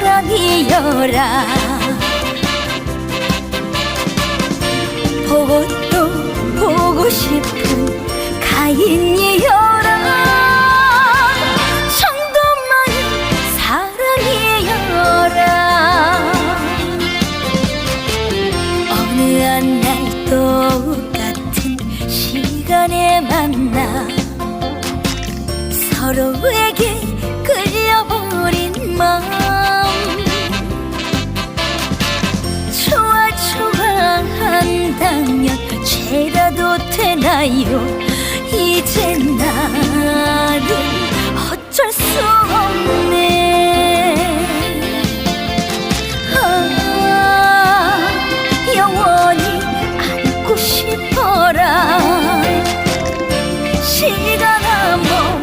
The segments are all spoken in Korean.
사람이여라. 보고 또 보고 싶은 가인이여라. 정도 많은 사랑이여라. 어느 한 날 똑같은 시간에 만나 서로에게 끌려버린 마음 되나요. 이제 나는 어쩔 수 없네. 아, 영원히 안고 싶어라. 시간아 멈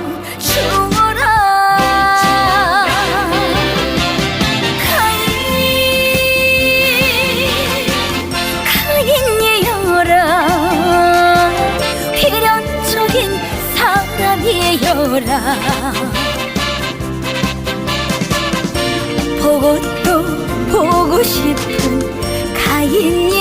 사람이여라. 보고 또 보고 싶은 가인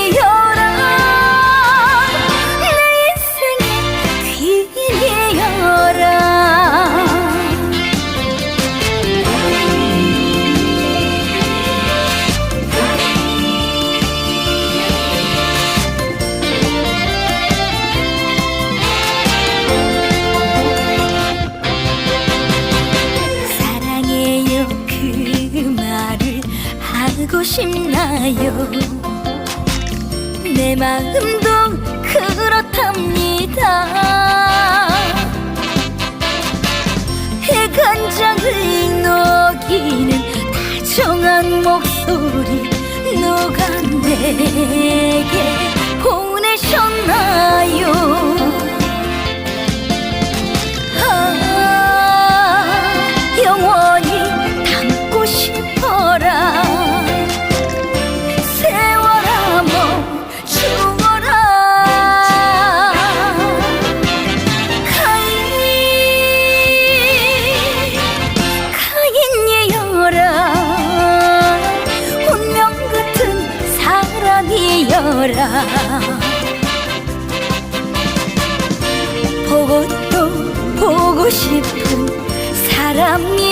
싶나요? 내 마음도 그렇답니다. 해간장을 녹이는 다정한 목소리 누가 내게 사랑이여라. 보고 또 보고 싶은 사람이여